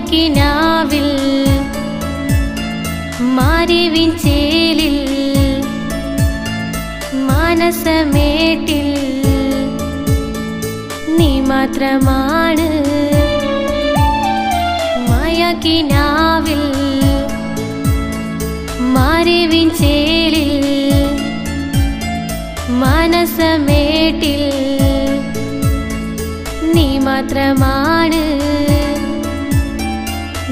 മായക്കിനാവിൽ മാരിവിൻ ചേലിൽ മാനസമേട്ടിൽ. നീ മാത്രമാണ് മായക്കിനാവിൽ മാരിവിൻ ചേലിൽ മനസമേട്ടിൽ. നീ മാത്രമാണ്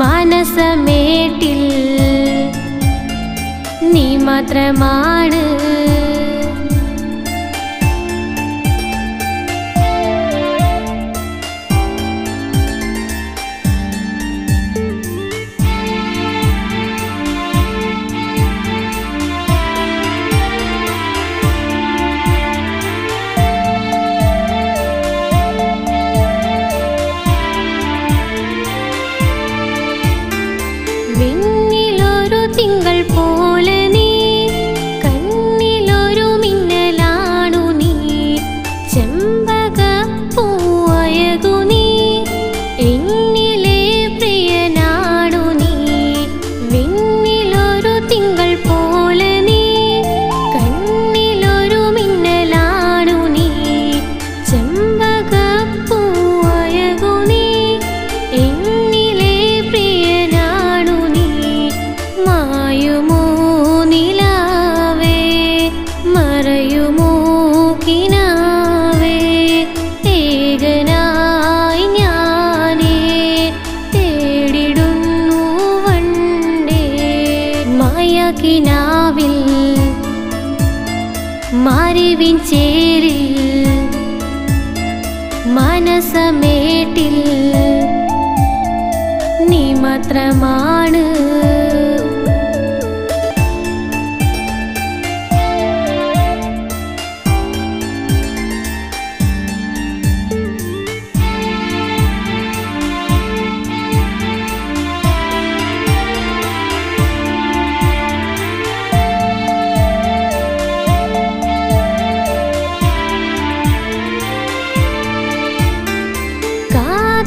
മനസമേട്ടിൽ നീ മാത്രമാണ് 明 മായ കിനാവിൽ മറിവിൻ ചേരിൽ മനസമേട്ടിൽ നീ മാത്രമാണ്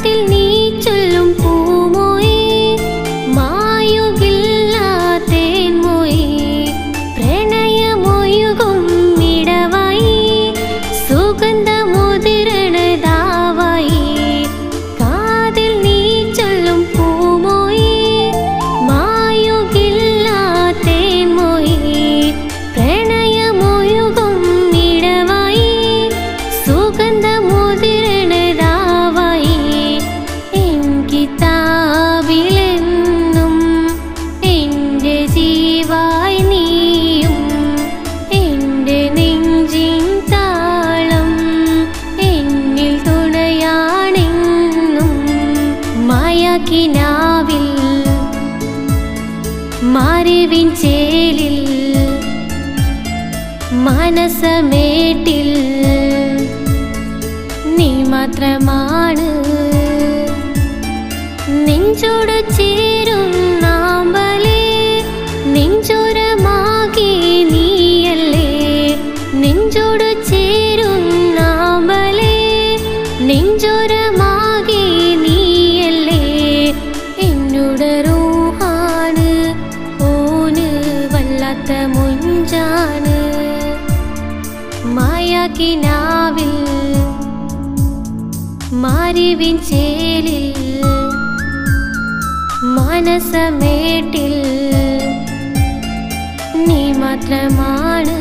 കാതിൽ ജീവായി നീയും എന്റെ നെഞ്ചിൻ താളം എന്നിൽ തുണയാണെന്നും മായക്കിനാവിൽ മാറിവിൻ ചേലിൽ മനസമേട്ടിൽ നീ മാത്രമാണ് നെഞ്ചോട് ചേരും വല്ലാത്ത മുഞ്ചാണ് മായാക്കിനാവിൽ മാരിവിൻ ചേലിൽ മനസമേട്ടിൽ. നീ മാത്രമാണ്